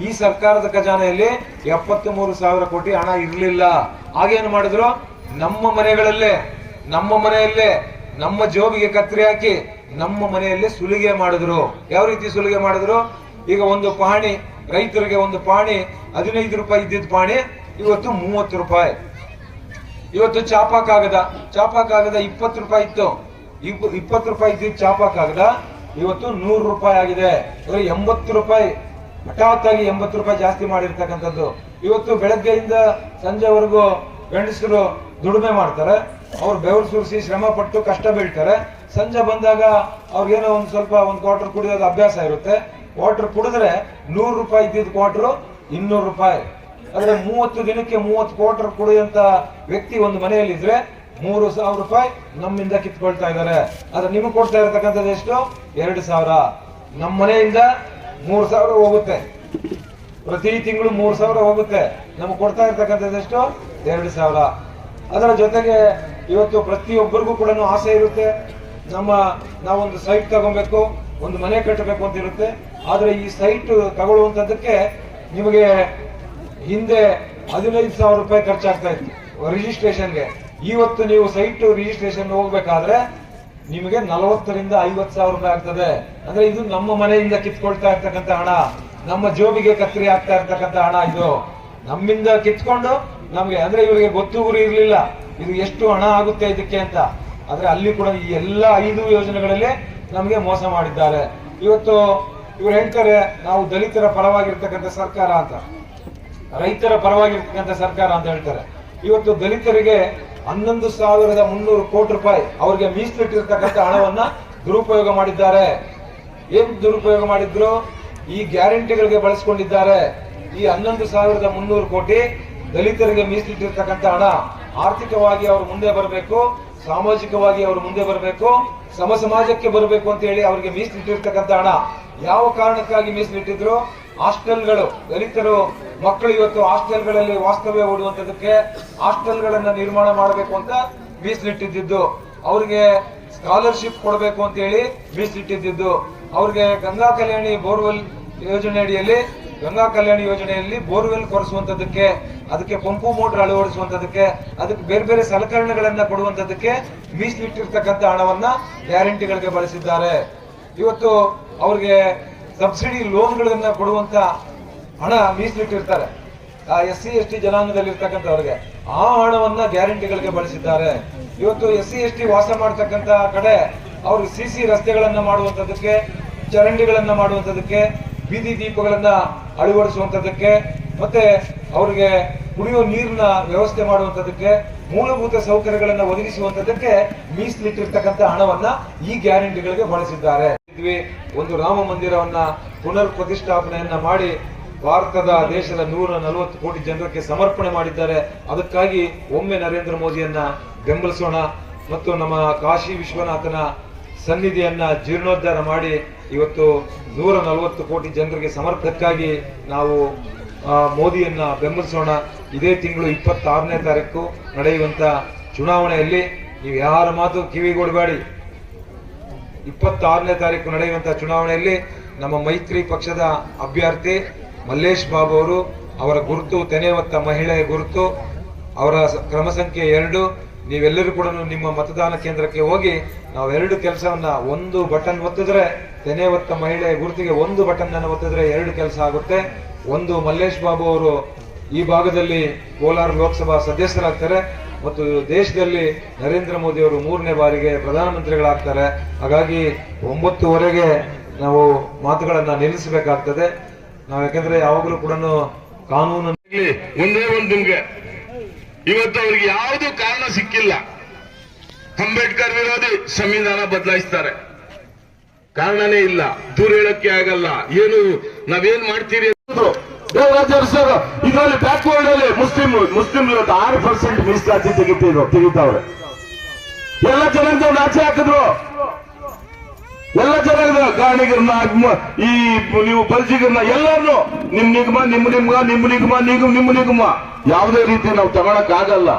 ಈ ಸರ್ಕಾರದ ಖಜಾನೆಯಲ್ಲಿ ಎಪ್ಪತ್ತ್ ಮೂರು ಸಾವಿರ ಕೋಟಿ ಹಣ ಇರಲಿಲ್ಲ. ಹಾಗೇನು ಮಾಡಿದ್ರು? ನಮ್ಮ ಮನೆಗಳಲ್ಲೇ, ನಮ್ಮ ಮನೆಯಲ್ಲೇ, ನಮ್ಮ ಜೋಬಿಗೆ ಕತ್ತರಿ ಹಾಕಿ ನಮ್ಮ ಮನೆಯಲ್ಲೇ ಸುಲಿಗೆ ಮಾಡಿದ್ರು. ಯಾವ ರೀತಿ ಸುಲಿಗೆ ಮಾಡಿದ್ರು? ಈಗ ಒಂದು ಪಹಣಿ ರೈತರಿಗೆ ಒಂದು ಪಹಣಿ ಹದಿನೈದು ರೂಪಾಯಿ ಇದ್ದಿದ್ದ ಪಹಣಿ ಇವತ್ತು ಮೂವತ್ತು ರೂಪಾಯಿ. ಇವತ್ತು ಚಾಪಾ ಕಾಗದ ಚಾಪಾ ಕಾಗದ ಇಪ್ಪತ್ತು ರೂಪಾಯಿ ಇತ್ತು. ಇಪ್ಪ- ಇಪ್ಪತ್ತು ರೂಪಾಯಿ ಇದ್ದಿದ್ದ ಚಾಪಾ ಕಾಗದ ಇವತ್ತು ನೂರು ರೂಪಾಯಿ ಆಗಿದೆ. ಎಂಬತ್ತು ರೂಪಾಯಿ ಹಠಾತ್ ಆಗಿ ಎಂಬತ್ತು ರೂಪಾಯಿ ಜಾಸ್ತಿ ಮಾಡಿರ್ತಕ್ಕಂಥದ್ದು. ಇವತ್ತು ಬೆಳಗ್ಗೆಯಿಂದ ಸಂಜೆವರೆಗೂ ಗಂಡಸರು ದುಡಿಮೆ ಮಾಡ್ತಾರೆ. ಅವ್ರು ಬೆವರು ಸುರಿಸಿ ಶ್ರಮ ಪಟ್ಟು ಕಷ್ಟ ಬೀಳ್ತಾರೆ. ಸಂಜೆ ಬಂದಾಗ ಅವ್ರಿಗೇನೋ ಒಂದು ಸ್ವಲ್ಪ ಒಂದು ಕ್ವಾರ್ಟರ್ ಕುಡಿಯೋದು ಅಭ್ಯಾಸ ಇರುತ್ತೆ. ಕ್ವಾರ್ಟರ್ ಕುಡಿದ್ರೆ ನೂರು ರೂಪಾಯಿ ಇದ್ದಿದ್ದು ಕ್ವಾರ್ಟರ್ ಇನ್ನೂರು ರೂಪಾಯಿ. ಅಂದ್ರೆ ಮೂವತ್ತು ದಿನಕ್ಕೆ ಮೂವತ್ತು ಕ್ವಾರ್ಟರ್ ಕುಡಿಯುವಂತ ವ್ಯಕ್ತಿ ಒಂದು ಮನೆಯಲ್ಲಿ ಇದ್ರೆ ಮೂರು ಸಾವಿರ ರೂಪಾಯಿ ನಮ್ಮಿಂದ ಕಿತ್ಕೊಳ್ತಾ ಇದ್ದಾರೆ. ಆದ್ರೆ ನಿಮಗೆ ಕೊಡ್ತಾ ಇರತಕ್ಕಂಥದ್ದು ಎಷ್ಟು? ಎರಡು ಸಾವಿರ. ನಮ್ಮ ಮನೆಯಿಂದ ಮೂರು ಸಾವಿರ ಹೋಗುತ್ತೆ. ಪ್ರತಿ ತಿಂಗಳು ಮೂರು ಸಾವಿರ ಹೋಗುತ್ತೆ. ನಮ್ಗೆ ಕೊಡ್ತಾ ಇರ್ತಕ್ಕಂಥದ್ದು ಎಷ್ಟು? ಎರಡು ಸಾವಿರ. ಅದರ ಜೊತೆಗೆ ಇವತ್ತು ಪ್ರತಿಯೊಬ್ಬರಿಗೂ ಕೂಡ ಆಸೆ ಇರುತ್ತೆ. ನಮ್ಮ, ನಾವೊಂದು ಸೈಟ್ ತಗೊಬೇಕು, ಒಂದು ಮನೆ ಕಟ್ಟಬೇಕು ಅಂತ ಇರುತ್ತೆ. ಆದ್ರೆ ಈ ಸೈಟ್ ತಗೊಳ್ಳುವಂಥದ್ದಕ್ಕೆ ನಿಮಗೆ ಹಿಂದೆ ಹದಿನೈದು ಸಾವಿರ ರೂಪಾಯಿ ಖರ್ಚಾಗ್ತಾ ಇತ್ತು. ರಿಜಿಸ್ಟ್ರೇಷನ್ಗೆ ಇವತ್ತು ನೀವು ಸೈಟ್ ರಿಜಿಸ್ಟ್ರೇಷನ್ ಹೋಗ್ಬೇಕಾದ್ರೆ ನಿಮಗೆ ನಲವತ್ತರಿಂದ ಐವತ್ತು ಸಾವಿರ ರೂಪಾಯಿ ಆಗ್ತದೆ. ಅಂದ್ರೆ ಇದು ನಮ್ಮ ಮನೆಯಿಂದ ಕಿತ್ಕೊಳ್ತಾ ಇರ್ತಕ್ಕಂಥ ಹಣ. ನಮ್ಮ ಜೋಬಿಗೆ ಕತ್ತರಿ ಆಗ್ತಾ ಇರ್ತಕ್ಕಂಥ ಹಣ ಇದು. ನಮ್ಮಿಂದ ಕಿತ್ಕೊಂಡು ನಮ್ಗೆ, ಅಂದ್ರೆ ಇವರಿಗೆ ಗೊತ್ತು ಗುರಿ ಇರಲಿಲ್ಲ. ಇದು ಎಷ್ಟು ಹಣ ಆಗುತ್ತೆ ಇದಕ್ಕೆ ಅಂತ. ಆದ್ರೆ ಅಲ್ಲಿ ಕೂಡ ಈ ಎಲ್ಲ ಐದು ಯೋಜನೆಗಳಲ್ಲಿ ನಮಗೆ ಮೋಸ ಮಾಡಿದ್ದಾರೆ. ಇವತ್ತು ಇವ್ರು ಹೇಳ್ತಾರೆ, ನಾವು ದಲಿತರ ಪರವಾಗಿರ್ತಕ್ಕಂಥ ಸರ್ಕಾರ ಅಂತ. ರೈತರ ಪರವಾಗಿರ್ತಕ್ಕಂಥ ಸರ್ಕಾರ ಅಂತ ಹೇಳ್ತಾರೆ. ಇವತ್ತು ದಲಿತರಿಗೆ ಹನ್ನೊಂದು ಸಾವಿರದ ಮುನ್ನೂರು ಕೋಟಿ ರೂಪಾಯಿ ಅವರಿಗೆ ಮೀಸಲಿಟ್ಟಿರ್ತಕ್ಕಂಥ ಹಣವನ್ನ ದುರುಪಯೋಗ ಮಾಡಿದ್ದಾರೆ. ಏನ್ ದುರುಪಯೋಗ ಮಾಡಿದ್ರು? ಈ ಗ್ಯಾರಂಟಿಗಳಿಗೆ ಬಳಸ್ಕೊಂಡಿದ್ದಾರೆ. ಈ ಹನ್ನೊಂದು ಸಾವಿರದ ಮುನ್ನೂರು ಕೋಟಿ ದಲಿತರಿಗೆ ಮೀಸಲಿಟ್ಟಿರ್ತಕ್ಕಂಥ ಹಣ ಆರ್ಥಿಕವಾಗಿ ಅವರು ಮುಂದೆ ಬರಬೇಕು, ಸಾಮಾಜಿಕವಾಗಿ ಅವರು ಮುಂದೆ ಬರಬೇಕು, ಸಮ ಸಮಾಜಕ್ಕೆ ಬರಬೇಕು ಅಂತ ಹೇಳಿ ಅವರಿಗೆ ಮೀಸಲಿಟ್ಟಿರ್ತಕ್ಕಂಥ ಹಣ ಯಾವ ಕಾರಣಕ್ಕಾಗಿ ಮೀಸಲಿಟ್ಟಿದ್ರು? ಹಾಸ್ಟೆಲ್ಗಳು, ದಲಿತರು, ಮಕ್ಕಳು ಇವತ್ತು ಹಾಸ್ಟೆಲ್ಗಳಲ್ಲಿ ವಾಸ್ತವ್ಯ ಹೂಡುವಂತದಕ್ಕೆ ಹಾಸ್ಟೆಲ್ಗಳನ್ನ ನಿರ್ಮಾಣ ಮಾಡಬೇಕು ಅಂತ ಮೀಸಲಿಟ್ಟಿದ್ದು ಅವ್ರಿಗೆ ಸ್ಕಾಲರ್ಶಿಪ್ ಕೊಡಬೇಕು ಅಂತ ಹೇಳಿ ಮೀಸಲಿಟ್ಟಿದ್ದು ಅವ್ರಿಗೆ ಗಂಗಾ ಕಲ್ಯಾಣಿ ಬೋರ್ವೆಲ್ ಯೋಜನೆ ಅಡಿಯಲ್ಲಿ ಗಂಗಾ ಕಲ್ಯಾಣಿ ಯೋಜನೆಯಲ್ಲಿ ಬೋರ್ವೆಲ್ ಕೊರೆಸುವಂತದಕ್ಕೆ ಅದಕ್ಕೆ ಪಂಪು ಮೋಟರ್ ಅಳವಡಿಸುವಂತದಕ್ಕೆ ಅದಕ್ಕೆ ಬೇರೆ ಬೇರೆ ಸಲಕರಣೆಗಳನ್ನ ಕೊಡುವಂತದಕ್ಕೆ ಮೀಸಲಿಟ್ಟಿರ್ತಕ್ಕಂಥ ಹಣವನ್ನ ಗ್ಯಾರಂಟಿಗಳಿಗೆ ಬಳಸಿದ್ದಾರೆ. ಇವತ್ತು ಅವ್ರಿಗೆ ಸಬ್ಸಿಡಿ ಲೋನ್ಗಳನ್ನ ಕೊಡುವಂತ ಹಣ ಮೀಸಲಿಟ್ಟಿರ್ತಾರೆ. ಎಸ್ ಸಿ, ಎಸ್ ಟಿ ಜನಾಂಗದಲ್ಲಿ ಇರ್ತಕ್ಕಂಥವ್ರಿಗೆ ಆ ಹಣವನ್ನ ಗ್ಯಾರಂಟಿಗಳಿಗೆ ಬಳಸಿದ್ದಾರೆ. ಇವತ್ತು ಎಸ್ ಸಿ, ಎಸ್ ಟಿ ವಾಸ ಮಾಡ್ತಕ್ಕಂಥ ಕಡೆ ಅವರು ಸಿ ಸಿ ರಸ್ತೆಗಳನ್ನ ಮಾಡುವಂಥದ್ದಕ್ಕೆ, ಚರಂಡಿಗಳನ್ನ ಮಾಡುವಂತದಕ್ಕೆ ಬೀದಿ ದೀಪಗಳನ್ನ ಅಳವಡಿಸುವಂತದಕ್ಕೆ ಮತ್ತೆ ಅವರಿಗೆ ಕುಡಿಯುವ ನೀರಿನ ವ್ಯವಸ್ಥೆ ಮಾಡುವಂತದಕ್ಕೆ ಮೂಲಭೂತ ಸೌಕರ್ಯಗಳನ್ನು ಒದಗಿಸುವಂತದಕ್ಕೆ ಮೀಸಲಿಟ್ಟಿರ್ತಕ್ಕಂಥ ಹಣವನ್ನ ಈ ಗ್ಯಾರಂಟಿಗಳಿಗೆ ಬಳಸಿದ್ದಾರೆ. ಇದ್ವಿ ಒಂದು ರಾಮ ಮಂದಿರವನ್ನ ಪುನರ್ ಪ್ರತಿಷ್ಠಾಪನೆಯನ್ನ ಮಾಡಿ ಭಾರತದ ದೇಶದ ನೂರ ನಲವತ್ತು ಕೋಟಿ ಜನರಿಗೆ ಸಮರ್ಪಣೆ ಮಾಡಿದ್ದಾರೆ. ಅದಕ್ಕಾಗಿ ಒಮ್ಮೆ ನರೇಂದ್ರ ಮೋದಿಯನ್ನ ಬೆಂಬಲಿಸೋಣ ಮತ್ತು ನಮ್ಮ ಕಾಶಿ ವಿಶ್ವನಾಥನ ಸನ್ನಿಧಿಯನ್ನ ಜೀರ್ಣೋದ್ಧಾರ ಮಾಡಿ ಇವತ್ತು ನೂರ ನಲವತ್ತು ಕೋಟಿ ಜನರಿಗೆ ಸಮರ್ಪಕ್ಕಾಗಿ ನಾವು ಮೋದಿಯನ್ನ ಬೆಂಬಲಿಸೋಣ. ಇದೇ ತಿಂಗಳು ಇಪ್ಪತ್ತಾರನೇ ತಾರೀಕು ನಡೆಯುವಂತ ಚುನಾವಣೆಯಲ್ಲಿ ನೀವು ಯಾರ ಮಾತು ಕಿವಿಗೊಡಬೇಡಿ. ಇಪ್ಪತ್ತಾರನೇ ತಾರೀಕು ನಡೆಯುವಂತಹ ಚುನಾವಣೆಯಲ್ಲಿ ನಮ್ಮ ಮೈತ್ರಿ ಪಕ್ಷದ ಅಭ್ಯರ್ಥಿ ಮಲ್ಲೇಶ್ ಬಾಬು ಅವರು ಅವರ ಗುರುತು ತೆನೆ ಹೊತ್ತ ಮಹಿಳೆಯ ಗುರುತು, ಅವರ ಕ್ರಮ ಸಂಖ್ಯೆ ಎರಡು, ನೀವೆಲ್ಲರೂ ಕೂಡ ನಿಮ್ಮ ಮತದಾನ ಕೇಂದ್ರಕ್ಕೆ ಹೋಗಿ ನಾವು ಎರಡು ಕೆಲಸವನ್ನ ಒಂದು ಬಟನ್ ಒತ್ತಿದ್ರೆ ತೆನೆ ಹೊತ್ತ ಮಹಿಳೆಯ ಗುರುತಿಗೆ ಒಂದು ಬಟನ್ ಅನ್ನು ಒತ್ತಿದ್ರೆ ಎರಡು ಕೆಲಸ ಆಗುತ್ತೆ. ಒಂದು ಮಲ್ಲೇಶ್ ಬಾಬು ಅವರು ಈ ಭಾಗದಲ್ಲಿ ಕೋಲಾರ ಲೋಕಸಭಾ ಸದಸ್ಯರಾಗ್ತಾರೆ. ಮತ್ತು ದೇಶದಲ್ಲಿ ನರೇಂದ್ರ ಮೋದಿ ಅವರು ಮೂರನೇ ಬಾರಿಗೆ ಪ್ರಧಾನಮಂತ್ರಿಗಳಾಗ್ತಾರೆ. ಹಾಗಾಗಿ ಒಂಬತ್ತುವರೆಗೆ ನಾವು ಮಾತುಗಳನ್ನು ನಿಲ್ಲಿಸಬೇಕಾಗ್ತದೆ. ನಾವು ಯಾಕಂದ್ರೆ ಯಾವಾಗಲೂ ಕೂಡ ಕಾನೂನು ಒಂದೇ ಒಂದು ನಿಮ್ಗೆ. ಇವತ್ತು ಅವ್ರಿಗೆ ಯಾವುದು ಕಾರಣ ಸಿಕ್ಕಿಲ್ಲ. ಅಂಬೇಡ್ಕರ್ ವಿರೋಧಿ ಸಂವಿಧಾನ ಬದಲಾಯಿಸ್ತಾರೆ. ಕಾರಣನೇ ಇಲ್ಲ. ದೂರ ಹೇಳಕ್ಕೆ ಆಗಲ್ಲ. ಏನು, ನಾವೇನ್ ಮಾಡ್ತೀರಿ ಅಂದ್ರು. ದೇವರಾಜ ಅರಸರು ಇದರಲ್ಲಿ ಬ್ಯಾಕ್ವರ್ಡ್ ಅಲ್ಲಿ ಮುಸ್ಲಿಂ ಮುಸ್ಲಿಂ ಆರು ಪರ್ಸೆಂಟ್ ಮೀಸಲಾತಿ ತೆಗಿತಿದ್ರು, ತೆಗಿತಾವ್ರೆ. ಎಲ್ಲ ಜನಾಂಗದವ್ರನ್ನ ಆಚೆ ಹಾಕಿದ್ರು. ಎಲ್ಲ ಜನಾಂಗದ ಗಾಣಿಗರನ್ನ ಈ ನೀವು ಬಲ್ಜಿಗರನ್ನ ಎಲ್ಲರನ್ನು ನಿಮ್ ನಿಗಮ, ನಿಮ್ ನಿಮ್ಗ ನಿಮ್ ನಿಗಮ ನಿಗಮ, ನಿಮ್ ನಿಗಮ. ಯಾವುದೇ ರೀತಿ ನಾವು ತಗೊಳಕ್ ಆಗಲ್ಲ.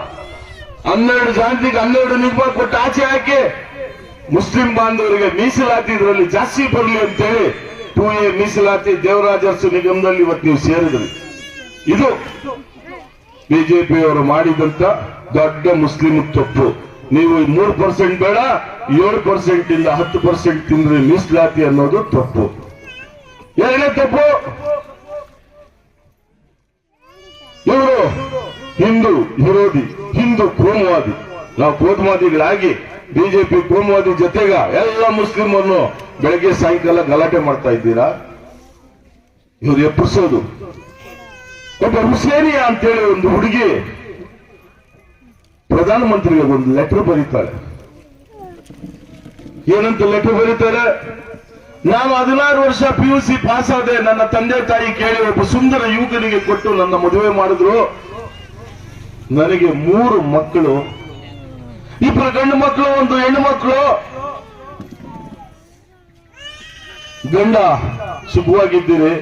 ಹನ್ನೆರಡು ಜಾತಿಗೆ ಹನ್ನೆರಡು ನಿಗಮ ಕೊಟ್ಟು ಆಚೆ ಹಾಕಿ ಮುಸ್ಲಿಂ ಬಾಂಧವರಿಗೆ ಮೀಸಲಾತಿ ಇದರಲ್ಲಿ ಜಾಸ್ತಿ ಬರಲಿ ಅಂತೇಳಿ ಟೂ ಎ ಮೀಸಲಾತಿ ದೇವರಾಜ ಅರಸು ನಿಗಮದಲ್ಲಿ ಇವತ್ತು ನೀವು ಸೇರಿದ್ರಿ. ಇದು ಬಿಜೆಪಿಯವರು ಮಾಡಿದಂತ ದೊಡ್ಡ ಮುಸ್ಲಿಂ ತಪ್ಪು. ನೀವು ಮೂರು ಪರ್ಸೆಂಟ್ ಬೇಡ, ಏಳು ಪರ್ಸೆಂಟ್ ಇಂದ ಹತ್ತು ಪರ್ಸೆಂಟ್ ತಿಂದ್ರೆ ಮೀಸಲಾತಿ ಅನ್ನೋದು ತಪ್ಪು. ಎರಡನೇ ತಪ್ಪು? ಇವರು ಹಿಂದೂ ವಿರೋಧಿ, ಹಿಂದೂ ಕೋಮುವಾದಿ. ನಾವು ಕೋಮುವಾದಿಗಳಾಗಿ ಬಿಜೆಪಿ ಕೋಮುವಾದಿ ಜೊತೆಗ ಎಲ್ಲ ಮುಸ್ಲಿಮರನ್ನು ಬೆಳಗ್ಗೆ ಸಾಯಂಕಾಲ ಗಲಾಟೆ ಮಾಡ್ತಾ ಇದ್ದೀರಾ? ಇವ್ರು ಎಪ್ಪಿಸೋದು ಒಬ್ಬ ಹುಸೇನಿಯಾ ಅಂತೇಳಿ ಒಂದು ಹುಡುಗಿ ಪ್ರಧಾನಮಂತ್ರಿಗೆ ಒಂದು ಲೆಟರ್ ಬರೀತಾಳೆ ಏನಂತ ಲೆಟರ್ ಬರೀತಾರೆ? ನಾನು ಹದಿನಾರು ವರ್ಷ ಪಿ ಯು ಸಿ ಪಾಸ್ ಆದೆ, ನನ್ನ ತಂದೆ ತಾಯಿ ಕೇಳಿ ಒಬ್ಬ ಸುಂದರ ಯುವಕನಿಗೆ ಕೊಟ್ಟು ನನ್ನ ಮದುವೆ ಮಾಡಿದ್ರು. ನನಗೆ ಮೂರು ಮಕ್ಕಳು ಇಬ್ಬರು ಗಂಡು ಮಕ್ಕಳು ಒಂದು ಹೆಣ್ಣು ಮಕ್ಕಳು ಗಂಡ, ಸುಖವಾಗಿದ್ದೀರಿ.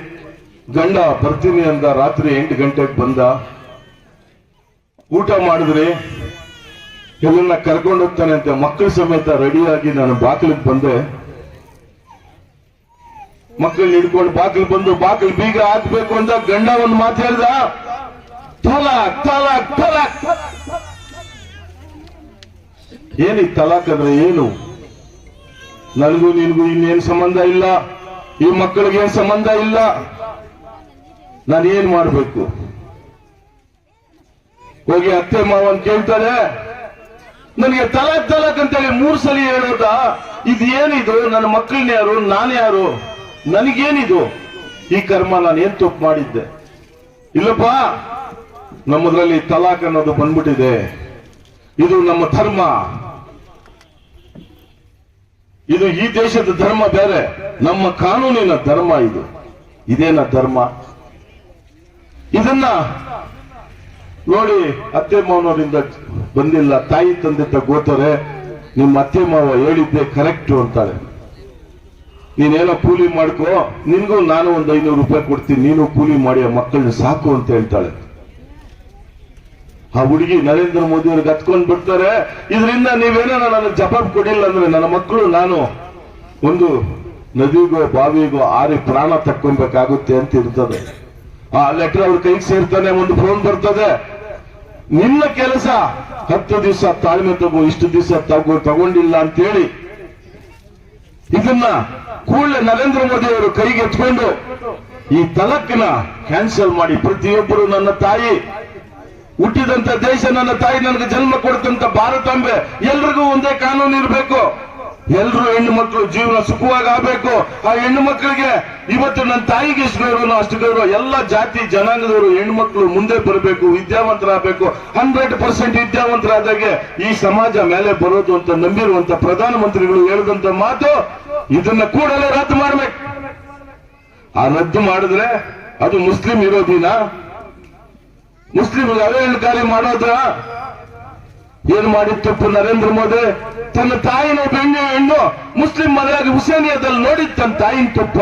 ಗಂಡ, ಬರ್ತೀನಿ ಅಂದ ರಾತ್ರಿ ಎಂಟು ಗಂಟೆಗೆ ಬಂದ. ಊಟ ಮಾಡಿದ್ರಿ. ಎಲ್ಲನ್ನ ಕರ್ಕೊಂಡು ಹೋಗ್ತಾನೆ ಅಂತ ಮಕ್ಕಳ ಸಮೇತ ರೆಡಿಯಾಗಿ ನಾನು ಬಾಗಿಲಿಗೆ ಬಂದೆ. ಮಕ್ಕಳನ್ನ ಹಿಡ್ಕೊಂಡು ಬಾಗಿಲು ಬಂದು ಬಾಗಿಲು ಬೀಗ ಹಾಕ್ಬೇಕು ಅಂತ ಗಂಡ ಒಂದು ಮಾತು ಹೇಳ್ದ. ತಲಾಕ್ ತಲಾಕ್ ತಲಾಕ್. ಏನಿ ತಲಾಖ್ ಅಂದ್ರೆ ಏನು? ನನಗೂ ನಿನಗೂ ಇನ್ನೇನು ಸಂಬಂಧ ಇಲ್ಲ. ಈ ಮಕ್ಕಳಿಗೆ ಏನು ಸಂಬಂಧ ಇಲ್ಲ. ನಾನು ಏನ್ ಮಾಡಬೇಕು? ಹೋಗಿ ಅತ್ತೆ ಮಾವನ್ ಕೇಳ್ತಾರೆ, ನನಗೆ ತಲಾಕ್ ತಲಾಕ್ ಅಂತೇಳಿ ಮೂರ್ ಸಲ ಹೇಳೋದಾ? ಇದು ಏನಿದು ನನ್ನ ಮಕ್ಕಳನ್ನ ಯಾರು? ನಾನು ಯಾರು? ನನಗೇನಿದು? ಈ ಕರ್ಮ ನಾನು ಏನ್ ತಪ್ಪು ಮಾಡಿದ್ದೆ? ಇಲ್ಲಪ್ಪ, ನಮ್ಮದ್ರಲ್ಲಿ ತಲಾಕ್ ಅನ್ನೋದು ಬಂದ್ಬಿಟ್ಟಿದೆ. ಇದು ನಮ್ಮ ಧರ್ಮ. ಇದು ಈ ದೇಶದ ಧರ್ಮ ಬೇರೆ. ನಮ್ಮ ಕಾನೂನಿನ ಧರ್ಮ ಇದು. ಇದೇನ ಧರ್ಮ? ಇದನ್ನ ನೋಡಿ ಅತ್ತೆ ಮಾವನವರಿಂದ ಬಂದಿಲ್ಲ. ತಾಯಿ ತಂದೆ ತಗೋತಾರೆ ನಿಮ್ಮ ಅತ್ತೆ ಮಾವ ಹೇಳಿದ್ದೆ ಕರೆಕ್ಟ್ ಅಂತಾರೆ. ನೀನೇನೋ ಕೂಲಿ ಮಾಡ್ಕೋ, ನಿನ್ಗೂ ನಾನು ಒಂದು ಐನೂರು ರೂಪಾಯಿ ಕೊಡ್ತೀನಿ, ನೀನು ಕೂಲಿ ಮಾಡಿ ಮಕ್ಕಳನ್ನ ಸಾಕು ಅಂತ ಹೇಳ್ತಾಳೆ. ಆ ಹುಡುಗಿ ನರೇಂದ್ರ ಮೋದಿ ಅವ್ರಿಗೆ ಹತ್ಕೊಂಡ್ ಬಿಡ್ತಾರೆ. ಇದರಿಂದ ನೀವೇನೋ ನನಗೆ ಜವಾಬ್ ಕೊಡಿಲ್ಲ ಅಂದ್ರೆ ನನ್ನ ಮಕ್ಕಳು ನಾನು. ಒಂದು ನದಿಗೋ ಬಾವಿಗೋ ಆರಿ ಪ್ರಾಣ ತಕ್ಕೊಬೇಕಾಗುತ್ತೆ ಅಂತ ಇರ್ತದೆ. ಆ ಲೆಟರ್ ಅವ್ರ ಕೈಗೆ ಸೇರ್ತಾನೆ, ಒಂದು ಫೋನ್ ಬರ್ತದೆ. ನಿನ್ನ ಕೆಲಸ ಹತ್ತು ದಿವಸ ತಾಳ್ಮೆ ತಗೋ, ಇಷ್ಟು ದಿವಸ ತಗೋ, ತಗೊಂಡಿಲ್ಲ ಅಂತೇಳಿ. ಇದನ್ನ ಕೂಡಲೇ ನರೇಂದ್ರ ಮೋದಿ ಅವರು ಕೈಗೆ ಎತ್ಕೊಂಡು ಈ ತಲಕ್ನ ಕ್ಯಾನ್ಸಲ್ ಮಾಡಿ ಪ್ರತಿಯೊಬ್ಬರು ನನ್ನ ತಾಯಿ. ಹುಟ್ಟಿದಂತ ದೇಶ ನನ್ನ ತಾಯಿ ನನಗೆ ಜನ್ಮ ಕೊಡ್ತಂತ ಭಾರತಾಂಬೆ ಎಲ್ರಿಗೂ ಒಂದೇ ಕಾನೂನು ಇರಬೇಕು. ಎಲ್ರು ಹೆಣ್ಣು ಮಕ್ಕಳು ಜೀವನ ಸುಖವಾಗಿ ಆಗ್ಬೇಕು. ಆ ಹೆಣ್ಣು ಮಕ್ಕಳಿಗೆ ಇವತ್ತು ನನ್ನ ತಾಯಿಗೆ ಎಷ್ಟು ಗೌರವನು ಅಷ್ಟು ಗೌರವ. ಎಲ್ಲ ಜಾತಿ, ಜನಾಂಗದವರು ಹೆಣ್ಣು ಮಕ್ಕಳು ಮುಂದೆ ಬರಬೇಕು, ವಿದ್ಯಾವಂತರಾಗಬೇಕು. ಹಂಡ್ರೆಡ್ ಪರ್ಸೆಂಟ್ ವಿದ್ಯಾವಂತರಾದಾಗೆ ಈ ಸಮಾಜ ಮೇಲೆ ಬರೋದು ಅಂತ ನಂಬಿರುವಂತ ಪ್ರಧಾನಮಂತ್ರಿಗಳು ಹೇಳಿದಂತ ಮಾತು ಇದನ್ನ ಕೂಡಲೇ ರದ್ದು ಮಾಡ್ಬೇಕು. ಆ ರದ್ದು ಮಾಡಿದ್ರೆ ಅದು ಮುಸ್ಲಿಂ ವಿರೋಧಿನ? ಮುಸ್ಲಿಂ ಅವಹೇಳನಕಾರಿ ಮಾಡೋದ ಏನ್ ಮಾಡಿತ್ತು ನರೇಂದ್ರ ಮೋದಿ? ತನ್ನ ತಾಯಿನ ಬೆಣ್ಣೆ ಹೆಣ್ಣು ಮುಸ್ಲಿಂ ಮದುವೆಯಾಗಿ ಹುಸೇನಿಯಾದಲ್ಲಿ ನೋಡಿದ್ ತನ್ನ ತಾಯಿನ ತಪ್ಪ.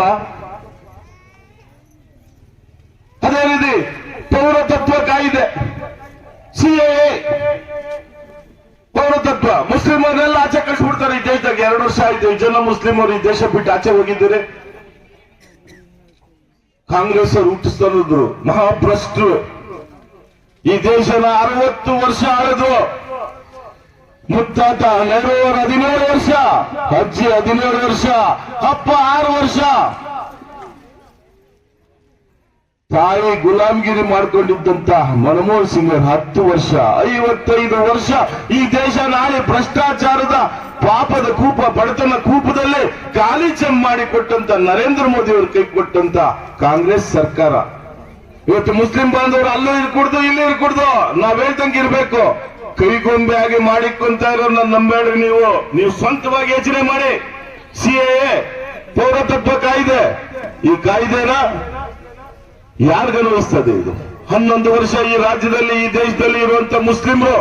ಅದೇ ರೀತಿ ಪೌರತತ್ವ ಕಾಯಿದೆ. ಸಿಎ ಪೌರತತ್ವ ಮುಸ್ಲಿಮರನ್ನೆಲ್ಲ ಆಚೆ ಕಳಿಸ್ಬಿಡ್ತಾರೆ ಈ ದೇಶದಾಗ. ಎರಡು ವರ್ಷ ಆಯ್ತು. ಜನ ಮುಸ್ಲಿಮರು ಈ ದೇಶ ಬಿಟ್ಟು ಆಚೆ ಹೋಗಿದ್ದೀರಿ. ಕಾಂಗ್ರೆಸ್ ಅವರು ಹುಟ್ಟಿಸ್ತಾರದ್ರು ಮಹಾಭ್ರಷ್ಟರು. ಈ ದೇಶನ ಅರವತ್ತು ವರ್ಷ ಆಳಿದ್ರು. ಮುತ್ತಾತ ನೆರವರ್ ಹದಿನೇಳು ವರ್ಷ, ಅಜ್ಜಿ ಹದಿನೇಳು ವರ್ಷ, ಅಪ್ಪ ಆರು ವರ್ಷ. ತಾಯಿ ಗುಲಾಮಗಿರಿ ಮಾಡ್ಕೊಂಡಿದ್ದಂತ ಮನಮೋಹನ್ ಸಿಂಗ್ ಹತ್ತು ವರ್ಷ, ಐವತ್ತೈದು ವರ್ಷ. ಈ ದೇಶ ನಾಳೆ ಭ್ರಷ್ಟಾಚಾರದ ಪಾಪದ ಕೂಪ, ಬಡತನ ಕೂಪದಲ್ಲಿ ಖಾಲಿ ಚೆಮ್ ಮಾಡಿಕೊಟ್ಟಂತ ನರೇಂದ್ರ ಮೋದಿ ಅವರು ಕೈ ಕೊಟ್ಟಂತ ಕಾಂಗ್ರೆಸ್ ಸರ್ಕಾರ. ಇವತ್ತು ಮುಸ್ಲಿಂ ಬಾಂಧವರು ಅಲ್ಲೂ ಇರ್ಕೂಡ್ದು, ಇಲ್ಲೂ ಇರ್ಕೂಡ್ದು. ನಾವ್ ಹೇಳ್ದಂಗೆ ಇರ್ಬೇಕು. ಕೈಗೊಂಬೆ ಆಗಿ ಮಾಡಿಕೊಂತ ಇರೋನ್ನ ನಂಬೇಡ್ರಿ ನೀವು. ನೀವು ಸ್ವಂತವಾಗಿ ಯೋಚನೆ ಮಾಡಿ. ಸಿಎ ಪೌರತತ್ವ ಕಾಯ್ದೆ. ಈ ಕಾಯ್ದೆನ ಯಾರಿಗ ಅನ್ವಯಿಸ್ತದೆ ಇದು? ಹನ್ನೊಂದು ವರ್ಷ ಈ ರಾಜ್ಯದಲ್ಲಿ, ಈ ದೇಶದಲ್ಲಿ ಇರುವಂತ ಮುಸ್ಲಿಮರು.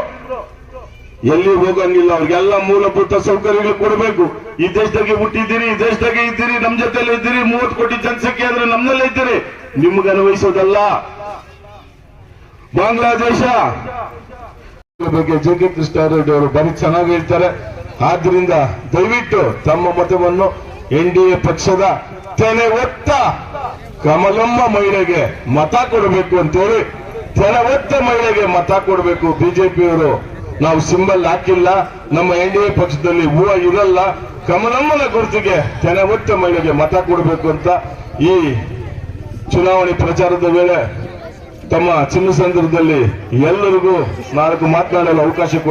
ಎಲ್ಲಿ ಹೋಗಂಗಿಲ್ಲ, ಅವ್ರಿಗೆಲ್ಲ ಮೂಲಭೂತ ಸೌಕರ್ಯಗಳು ಕೊಡಬೇಕು. ಈ ದೇಶದಾಗೆ ಹುಟ್ಟಿದ್ದೀರಿ, ಈ ದೇಶದಾಗೆ ಇದ್ದೀರಿ, ನಮ್ ಜೊತೆಲಿ ಇದ್ದೀರಿ, ಮೂವತ್ತು ಕೋಟಿ ಜನಸಂಖ್ಯೆ ಅಂದ್ರೆ ನಮ್ಮಲ್ಲೇ ಇದ್ದೀರಿ. ನಿಮ್ಗೆ ಅನ್ವಯಿಸೋದಲ್ಲ ಬಾಂಗ್ಲಾದೇಶ ಬಗ್ಗೆ ಜೆ ಕೆ ಕೃಷ್ಣಾರೆಡ್ಡಿ ಅವರು ಬರೀ ಚೆನ್ನಾಗಿ ಹೇಳ್ತಾರೆ. ಆದ್ರಿಂದ ದಯವಿಟ್ಟು ತಮ್ಮ ಮತವನ್ನು ಎನ್ ಡಿ ಎ ಪಕ್ಷದ ತೆನೆ ಒತ್ತ ಕಮಲಮ್ಮ ಮಹಿಳೆಗೆ ಮತ ಕೊಡಬೇಕು ಅಂತೇಳಿ ತೆನೆ ಒತ್ತ ಮಹಿಳೆಗೆ ಮತ ಕೊಡಬೇಕು. ಬಿಜೆಪಿಯವರು ನಾವು ಸಿಂಬಲ್ ಹಾಕಿಲ್ಲ. ನಮ್ಮ ಎನ್ ಡಿ ಎ ಪಕ್ಷದಲ್ಲಿ ಹೂವ ಇರಲ್ಲ. ಕಮಲಮ್ಮನ ಗುರುತಿಗೆ ತೆನೆ ಒತ್ತ ಮಹಿಳೆಗೆ ಮತ ಕೊಡಬೇಕು ಅಂತ ಈ ಚುನಾವಣೆ ಪ್ರಚಾರದ ವೇಳೆ ತಮ್ಮ ಚಿನ್ನ ಸಂದರ್ಭದಲ್ಲಿ ಎಲ್ಲರಿಗೂ ನಾಲ್ಕು ಮಾತನಾಡಲು ಅವಕಾಶ ಕೊಟ್ಟು